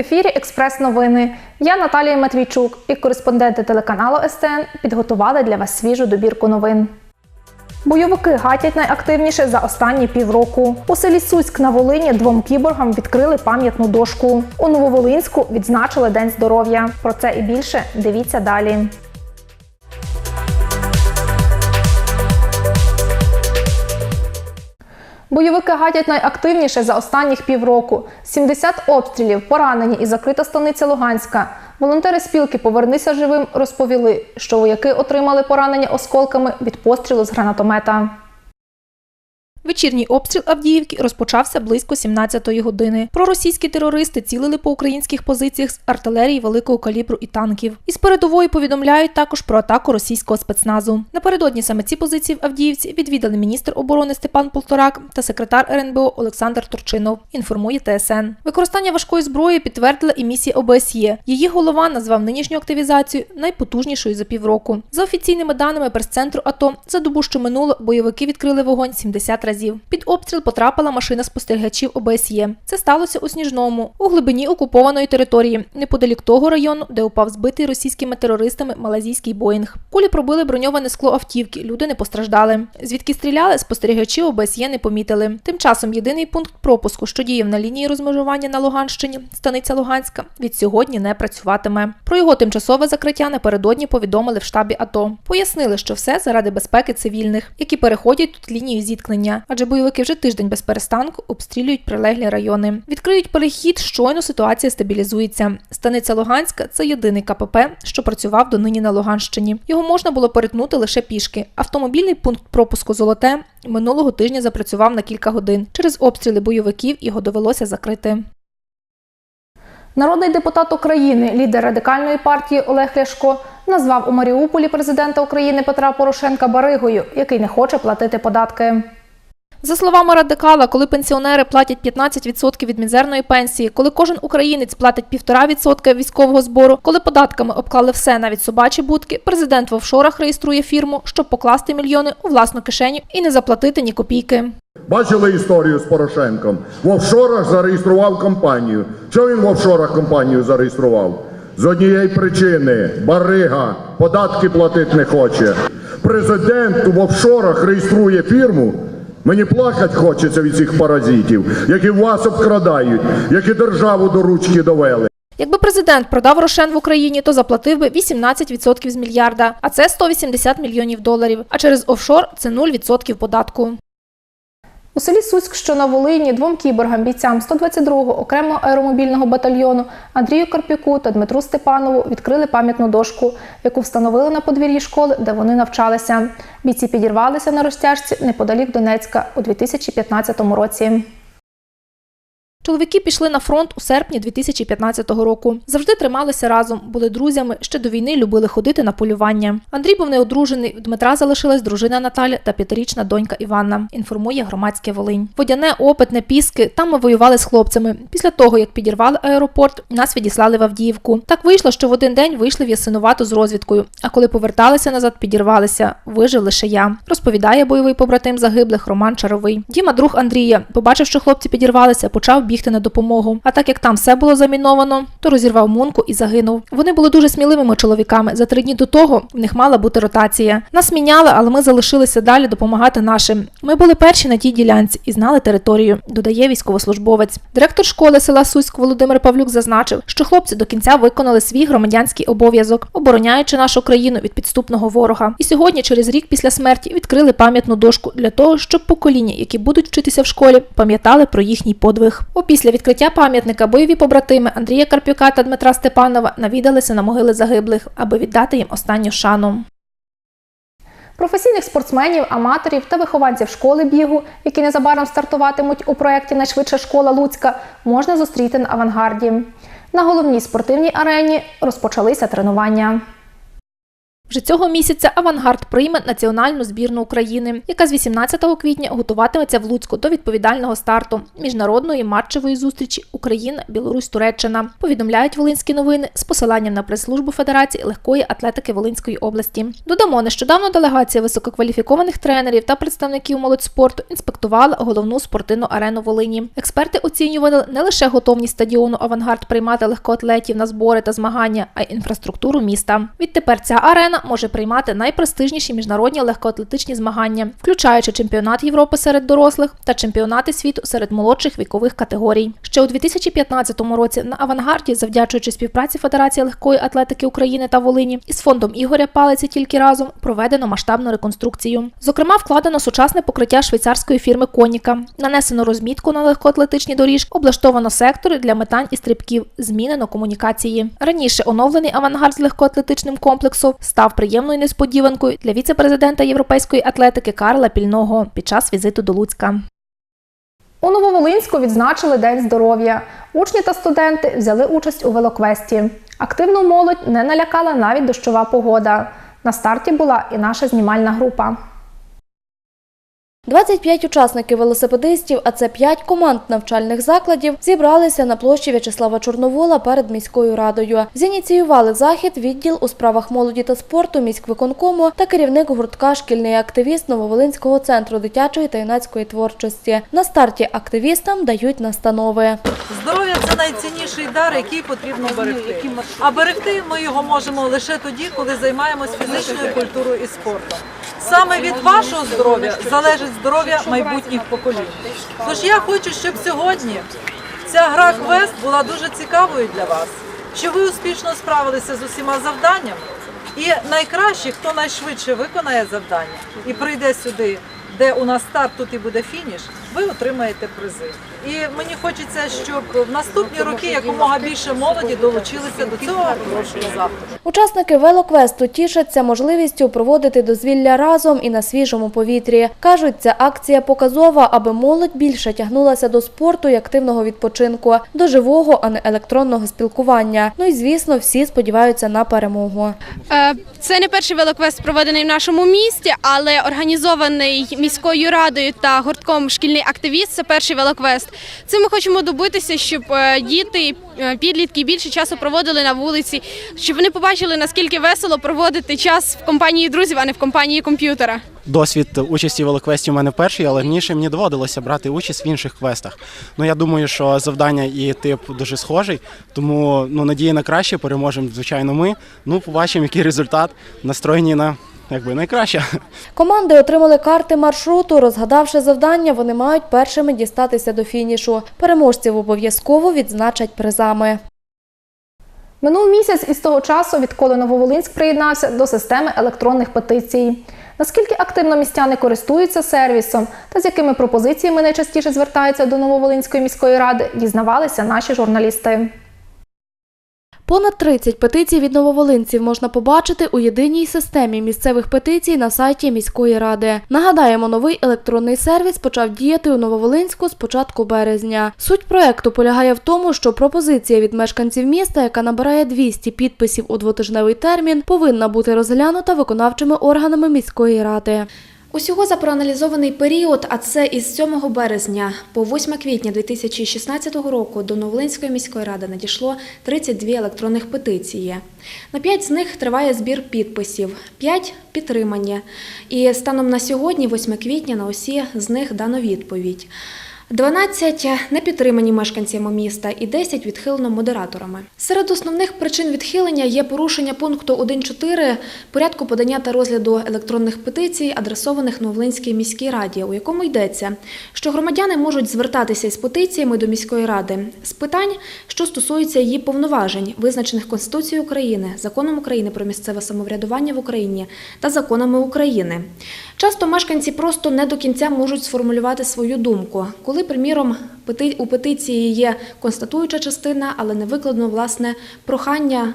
ефірі Експрес-новини. Я Наталія Матвійчук і кореспонденти телеканалу СТН підготували для вас свіжу добірку новин. Бойовики гатять найактивніше за останні півроку. У селі Суськ на Волині двом кіборгам відкрили пам'ятну дошку. У Нововолинську відзначили День здоров'я. Про це і більше дивіться далі. Бойовики гадять найактивніше за останніх півроку. 70 обстрілів, поранені і закрита станиця Луганська. Волонтери спілки Повернися живим розповіли, що вояки отримали поранення осколками від пострілу з гранатомета. Вечірній обстріл Авдіївки розпочався близько 17-ї години. Проросійські терористи цілили по українських позиціях з артилерії великого калібру і танків. Із передової повідомляють також про атаку російського спецназу. Напередодні саме ці позиції в Авдіївці відвідали міністр оборони Степан Полторак та секретар РНБО Олександр Турчинов. Інформує ТСН. Використання важкої зброї підтвердила і місія ОБСЄ. Її голова назвав нинішню активізацію найпотужнішою за півроку. За офіційними даними прес-центру АТО, за добу, що минуло, бойовики відкрили вогонь 70 разів. Під обстріл потрапила машина спостерігачів ОБСЄ. Це сталося у Сніжному, у глибині окупованої території, неподалік того району, де упав збитий російськими терористами малазійський Боїнг. Кулі пробили броньоване скло автівки. Люди не постраждали. Звідки стріляли, спостерігачі ОБСЄ не помітили. Тим часом єдиний пункт пропуску, що діяв на лінії розмежування на Луганщині, станиця Луганська, від сьогодні не працюватиме. Про його тимчасове закриття напередодні повідомили в штабі АТО. Пояснили, що все заради безпеки цивільних, які переходять тут лінію зіткнення, адже бойовики вже тиждень без перестанку обстрілюють прилеглі райони. Відкриють перехід, щойно ситуація стабілізується. Станиця Луганська це єдиний КПП, що працював донині на Луганщині. Його можна було перетнути лише пішки. Автомобільний пункт пропуску Золоте минулого тижня запрацював на кілька годин. Через обстріли бойовиків його довелося закрити. Народний депутат України, лідер радикальної партії Олег Ляшко, назвав у Маріуполі президента України Петра Порошенка баригою, який не хоче платити податки. За словами радикала, коли пенсіонери платять 15% від мізерної пенсії, коли кожен українець платить 1,5% військового збору, коли податками обклали все, навіть собачі будки, президент в офшорах реєструє фірму, щоб покласти мільйони у власну кишеню і не заплатити ні копійки. Бачили історію з Порошенком? В офшорах зареєстрував компанію. Що він в офшорах компанію зареєстрував? З однієї причини барига податки платити не хоче. Президент в офшорах реєструє фірму. Мені плакать хочеться від цих паразитів, які вас обкрадають, які державу до ручки довели. Якби президент продав Рошен в Україні, то заплатив би 18% з мільярда, а це 180 мільйонів доларів. А через офшор це 0% податку. У селі Суськ, що на Волині, двом кіборгам бійцям 122-го окремого аеромобільного батальйону Андрію Карпюку та Дмитру Степанову відкрили пам'ятну дошку, яку встановили на подвір'ї школи, де вони навчалися. Бійці підірвалися на розтяжці неподалік Донецька у 2015 році. Чоловіки пішли на фронт у серпні 2015 року. Завжди трималися разом, були друзями. Ще до війни любили ходити на полювання. Андрій був неодружений. У Дмитра залишилась дружина Наталя та п'ятирічна донька Іванна. Інформує громадське Волинь. Водяне, опитне, піски. Там ми воювали з хлопцями. Після того, як підірвали аеропорт, нас відіслали в Авдіївку. Так вийшло, що в один день вийшли в Ясинувату з розвідкою. А коли поверталися назад, підірвалися. Вижив лише я. Розповідає бойовий побратим загиблих Роман Чаровий. Діма, друг Андрія, побачив, що хлопці підірвалися, почав бігти на допомогу. А так як там все було заміновано, то розірвав мунку і загинув. Вони були дуже сміливими чоловіками. За три дні до того в них мала бути ротація. Нас міняли, але ми залишилися далі допомагати нашим. Ми були перші на тій ділянці і знали територію, додає військовослужбовець. Директор школи села Суськ Володимир Павлюк зазначив, що хлопці до кінця виконали свій громадянський обов'язок, обороняючи нашу країну від підступного ворога. І сьогодні, через рік після смерті, відкрили пам'ятну дошку для того, щоб покоління, які будуть вчитися в школі, пам'ятали про їхній подвиг. Опісля відкриття пам'ятника бойові побратими Андрія Карпюка та Дмитра Степанова навідалися на могили загиблих, аби віддати їм останню шану. Професійних спортсменів, аматорів та вихованців школи бігу, які незабаром стартуватимуть у проєкті Найшвидша школа Луцька, можна зустріти на авангарді. На головній спортивній арені розпочалися тренування. Вже цього місяця авангард прийме національну збірну України, яка з 18 квітня готуватиметься в Луцьку до відповідального старту міжнародної матчевої зустрічі Україна, Білорусь, Туреччина. Повідомляють Волинські новини з посиланням на прес-службу Федерації легкої атлетики Волинської області. Додамо, нещодавно делегація висококваліфікованих тренерів та представників молодьспорту інспектувала головну спортивну арену Волині. Експерти оцінювали не лише готовність стадіону Авангард приймати легкоатлетів на збори та змагання, а й інфраструктуру міста. Відтепер ця арена може приймати найпрестижніші міжнародні легкоатлетичні змагання, включаючи чемпіонат Європи серед дорослих та чемпіонати світу серед молодших вікових категорій. Ще у 2015 році на авангарді, завдячуючи співпраці Федерації легкої атлетики України та Волині із фондом Ігоря Палиці тільки разом проведено масштабну реконструкцію. Зокрема, вкладено сучасне покриття швейцарської фірми Коніка, нанесено розмітку на легкоатлетичні доріжки, облаштовано сектори для метань і стрибків, змінено комунікації. Раніше оновлений авангард з легкоатлетичним комплексом став приємною несподіванкою для віце-президента європейської атлетики Карла Пільного під час візиту до Луцька. У Нововолинську відзначили День здоров'я. Учні та студенти взяли участь у велоквесті. Активну молодь не налякала навіть дощова погода. На старті була і наша знімальна група. 25 учасників велосипедистів, а це 5 команд навчальних закладів, зібралися на площі В'ячеслава Чорновола перед міською радою. Зініціювали захід відділ у справах молоді та спорту міськвиконкому та керівник гуртка Шкільний активіст Нововолинського центру дитячої та юнацької творчості. На старті активістам дають настанови. Здоров'я це найцінніший дар, який потрібно берегти. А берегти ми його можемо лише тоді, коли займаємось фізичною культурою і спортом. Саме від вашого здоров'я залежить здоров'я майбутніх поколінь. Тож я хочу, щоб сьогодні ця гра квест була дуже цікавою для вас, що ви успішно справилися з усіма завданнями. І найкраще, хто найшвидше виконає завдання і прийде сюди, де у нас старт, тут і буде фініш, ви отримаєте призи. І мені хочеться, щоб в наступні роки якомога більше молоді долучилися до цього хорошого заходу. Учасники велоквесту тішаться можливістю проводити дозвілля разом і на свіжому повітрі. Кажуть, ця акція показова, аби молодь більше тягнулася до спорту і активного відпочинку, до живого, а не електронного спілкування. Ну і звісно, всі сподіваються на перемогу. Е, Це не перший велоквест проведений в нашому місті, але організований міською радою та гуртком шкільний активіст. Це перший велоквест. Цим ми хочемо добитися, щоб е, діти, е, підлітки більше часу проводили на вулиці, щоб вони побачили наскільки весело проводити час в компанії друзів, а не в компанії комп'ютера. Досвід участі в велоквесті у мене перший, але раніше мені доводилося брати участь в інших квестах. Ну я думаю, що завдання і тип дуже схожий, тому ну надія на краще переможемо, звичайно, ми. Ну, побачимо, який результат. Настроєні на якби найкраще. Команди отримали карти маршруту. Розгадавши завдання, вони мають першими дістатися до фінішу. Переможців обов'язково відзначать призами. Минув місяць із того часу, відколи Нововолинськ приєднався до системи електронних петицій. Наскільки активно містяни користуються сервісом та з якими пропозиціями найчастіше звертаються до Нововолинської міської ради, дізнавалися наші журналісти. Понад 30 петицій від нововолинців можна побачити у єдиній системі місцевих петицій на сайті міської ради. Нагадаємо, новий електронний сервіс почав діяти у Нововолинську з початку березня. Суть проекту полягає в тому, що пропозиція від мешканців міста, яка набирає 200 підписів у двотижневий термін, повинна бути розглянута виконавчими органами міської ради. Усього за проаналізований період, а це із 7 березня по 8 квітня 2016 року до Новолинської міської ради надійшло 32 електронних петиції. На 5 з них триває збір підписів, 5 – підтримання. І станом на сьогодні, 8 квітня, на усі з них дано відповідь. 12 не підтримані мешканцями міста і 10 відхилено модераторами. Серед основних причин відхилення є порушення пункту 1.4 порядку подання та розгляду електронних петицій, адресованих Новолинській міській раді, у якому йдеться, що громадяни можуть звертатися із петиціями до міської ради з питань, що стосуються її повноважень, визначених Конституцією України, законом України про місцеве самоврядування в Україні та законами України. Часто мешканці просто не до кінця можуть сформулювати свою думку, коли, приміром, у петиції є констатуюча частина, але не викладено власне прохання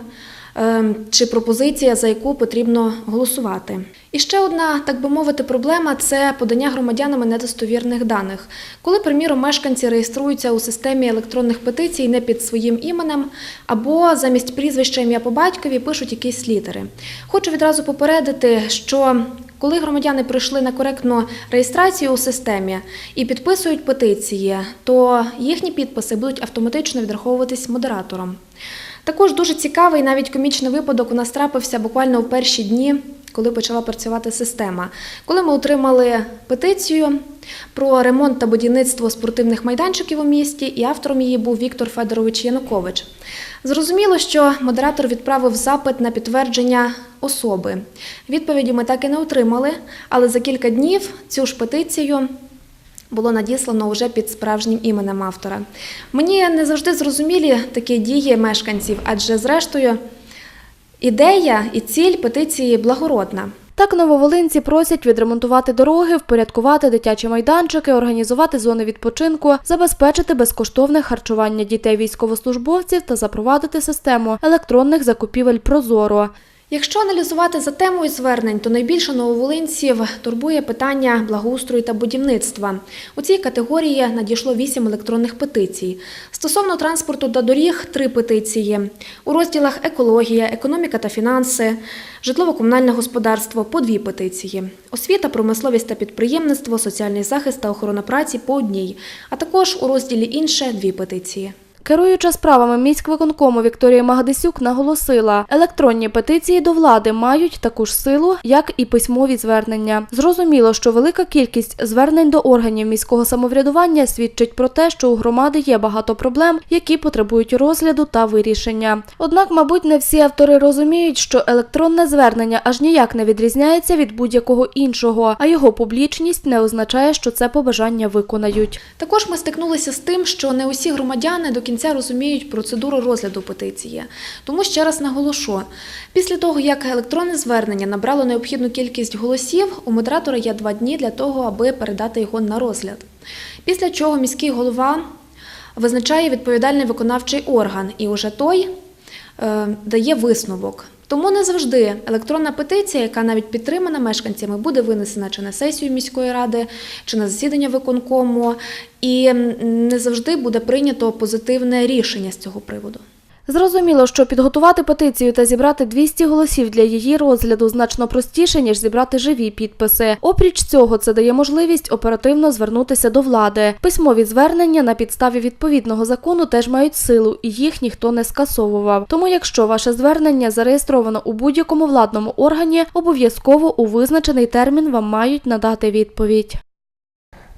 е, чи пропозиція, за яку потрібно голосувати. І ще одна, так би мовити, проблема це подання громадянами недостовірних даних. Коли, приміром, мешканці реєструються у системі електронних петицій не під своїм іменем, або замість прізвища ім'я по батькові пишуть якісь літери. Хочу відразу попередити, що коли громадяни прийшли на коректну реєстрацію у системі і підписують петиції, то їхні підписи будуть автоматично відраховуватись модератором. Також дуже цікавий, навіть комічний випадок у нас трапився буквально у перші дні, коли почала працювати система. Коли ми отримали петицію про ремонт та будівництво спортивних майданчиків у місті, і автором її був Віктор Федорович Янукович. Зрозуміло, що модератор відправив запит на підтвердження особи. Відповіді ми так і не отримали, але за кілька днів цю ж петицію було надіслано вже під справжнім іменем автора. Мені не завжди зрозумілі такі дії мешканців, адже зрештою ідея і ціль петиції благородна. Так нововолинці просять відремонтувати дороги, впорядкувати дитячі майданчики, організувати зони відпочинку, забезпечити безкоштовне харчування дітей військовослужбовців та запровадити систему електронних закупівель Прозоро. Якщо аналізувати за темою звернень, то найбільше нововолинців турбує питання благоустрою та будівництва. У цій категорії надійшло вісім електронних петицій. Стосовно транспорту та доріг три петиції. У розділах екологія, економіка та фінанси, житлово-комунальне господарство по дві петиції. Освіта, промисловість та підприємництво, соціальний захист та охорона праці по одній. А також у розділі інше дві петиції. Керуюча справами міськвиконкому Вікторія Магадисюк наголосила, електронні петиції до влади мають таку ж силу, як і письмові звернення. Зрозуміло, що велика кількість звернень до органів міського самоврядування свідчить про те, що у громади є багато проблем, які потребують розгляду та вирішення. Однак, мабуть, не всі автори розуміють, що електронне звернення аж ніяк не відрізняється від будь-якого іншого, а його публічність не означає, що це побажання виконають. Також ми стикнулися з тим, що не усі громадяни до кінця розуміють процедуру розгляду петиції. Тому ще раз наголошу: після того, як електронне звернення набрало необхідну кількість голосів, у модератора є два дні для того, аби передати його на розгляд. Після чого міський голова визначає відповідальний виконавчий орган, і уже той е, дає висновок. Тому не завжди електронна петиція, яка навіть підтримана мешканцями, буде винесена чи на сесію міської ради, чи на засідання виконкому, і не завжди буде прийнято позитивне рішення з цього приводу. Зрозуміло, що підготувати петицію та зібрати 200 голосів для її розгляду значно простіше, ніж зібрати живі підписи. Опріч цього, це дає можливість оперативно звернутися до влади. Письмові звернення на підставі відповідного закону теж мають силу, і їх ніхто не скасовував. Тому, якщо ваше звернення зареєстровано у будь-якому владному органі, обов'язково у визначений термін вам мають надати відповідь.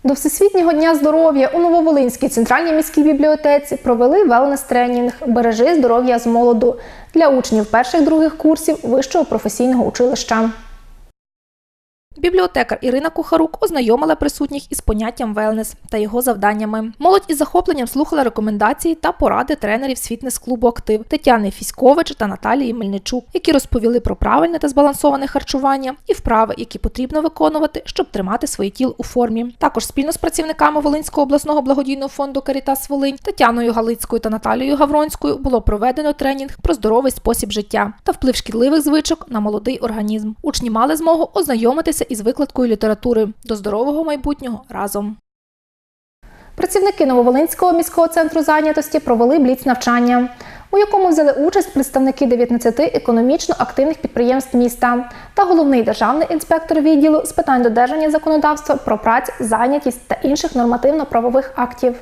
До Всесвітнього дня здоров'я у Нововолинській центральній міській бібліотеці провели велнес-тренінг Бережи здоров'я з молоду для учнів перших-других курсів вищого професійного училища. Бібліотекар Ірина Кухарук ознайомила присутніх із поняттям велнес та його завданнями. Молодь із захопленням слухала рекомендації та поради тренерів з фітнес-клубу Актив Тетяни Фіськович та Наталії Мельничук, які розповіли про правильне та збалансоване харчування і вправи, які потрібно виконувати, щоб тримати своє тіло у формі. Також спільно з працівниками Волинського обласного благодійного фонду Карітас Волинь Тетяною Галицькою та Наталією Гавронською було проведено тренінг про здоровий спосіб життя та вплив шкідливих звичок на молодий організм. Учні мали змогу ознайомитися із викладкою літератури до здорового майбутнього разом. Працівники Нововолинського міського центру зайнятості провели бліц навчання, у якому взяли участь представники 19 економічно активних підприємств міста та головний державний інспектор відділу з питань додержання законодавства про працю, зайнятість та інших нормативно-правових актів.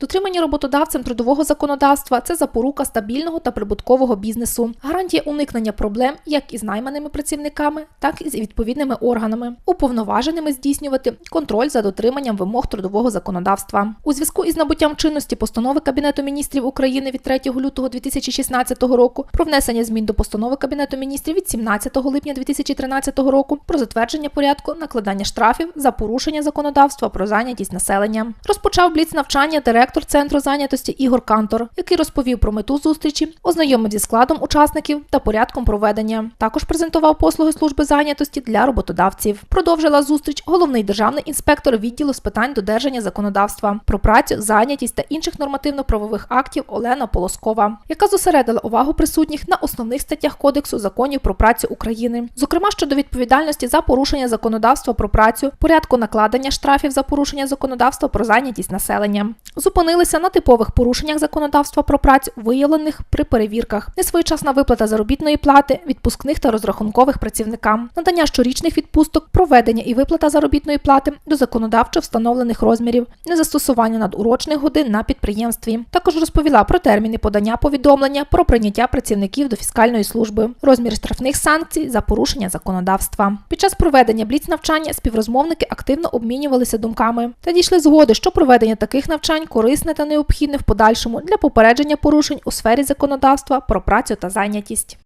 Дотримання роботодавцем трудового законодавства це запорука стабільного та прибуткового бізнесу, гарантія уникнення проблем як із найманими працівниками, так і з відповідними органами, уповноваженими здійснювати контроль за дотриманням вимог трудового законодавства. У зв'язку із набуттям чинності постанови Кабінету міністрів України від 3 лютого 2016 року про внесення змін до постанови Кабінету міністрів від 17 липня 2013 року про затвердження порядку накладання штрафів за порушення законодавства про зайнятість населення. Розпочав бліц навчання директор директор центру зайнятості Ігор Кантор, який розповів про мету зустрічі, ознайомив зі складом учасників та порядком проведення. Також презентував послуги служби зайнятості для роботодавців. Продовжила зустріч головний державний інспектор відділу з питань додержання законодавства про працю, зайнятість та інших нормативно-правових актів Олена Полоскова, яка зосередила увагу присутніх на основних статтях Кодексу законів про працю України, зокрема щодо відповідальності за порушення законодавства про працю, порядку накладення штрафів за порушення законодавства про зайнятість населення. Зупинилися на типових порушеннях законодавства про працю, виявлених при перевірках, несвоєчасна виплата заробітної плати, відпускних та розрахункових працівникам, надання щорічних відпусток, проведення і виплата заробітної плати до законодавчо встановлених розмірів, незастосування надурочних годин на підприємстві. Також розповіла про терміни подання повідомлення про прийняття працівників до фіскальної служби, розмір штрафних санкцій за порушення законодавства. Під час проведення бліц-навчання співрозмовники активно обмінювалися думками та дійшли згоди, що проведення таких навчань корисне та необхідне в подальшому для попередження порушень у сфері законодавства про працю та зайнятість.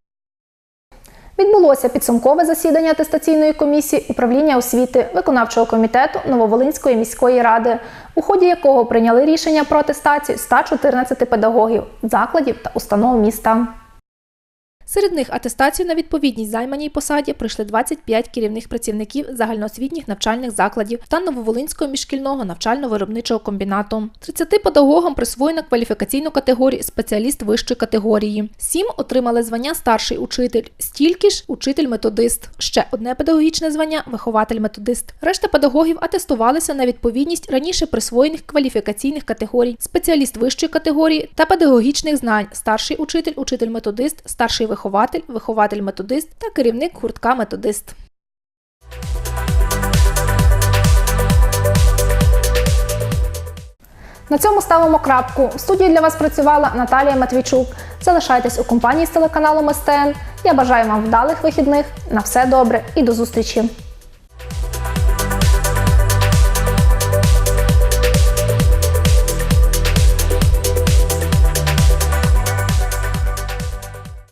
Відбулося підсумкове засідання атестаційної комісії управління освіти виконавчого комітету Нововолинської міської ради, у ході якого прийняли рішення про атестацію 114 педагогів, закладів та установ міста. Серед них атестацію на відповідність займаній посаді пройшли 25 керівних працівників загальноосвітніх навчальних закладів та Нововолинського міжшкільного навчально-виробничого комбінату. 30 педагогам присвоєно кваліфікаційну категорію спеціаліст вищої категорії. Сім отримали звання старший учитель, стільки ж учитель-методист. Ще одне педагогічне звання вихователь-методист. Решта педагогів атестувалися на відповідність раніше присвоєних кваліфікаційних категорій, спеціаліст вищої категорії та педагогічних знань, старший учитель, учитель-методист, старший вихователь, вихователь-методист та керівник гуртка методист. На цьому ставимо крапку. В студії для вас працювала Наталія Матвійчук. Залишайтесь у компанії з телеканалом СТН. Я бажаю вам вдалих вихідних. На все добре і до зустрічі!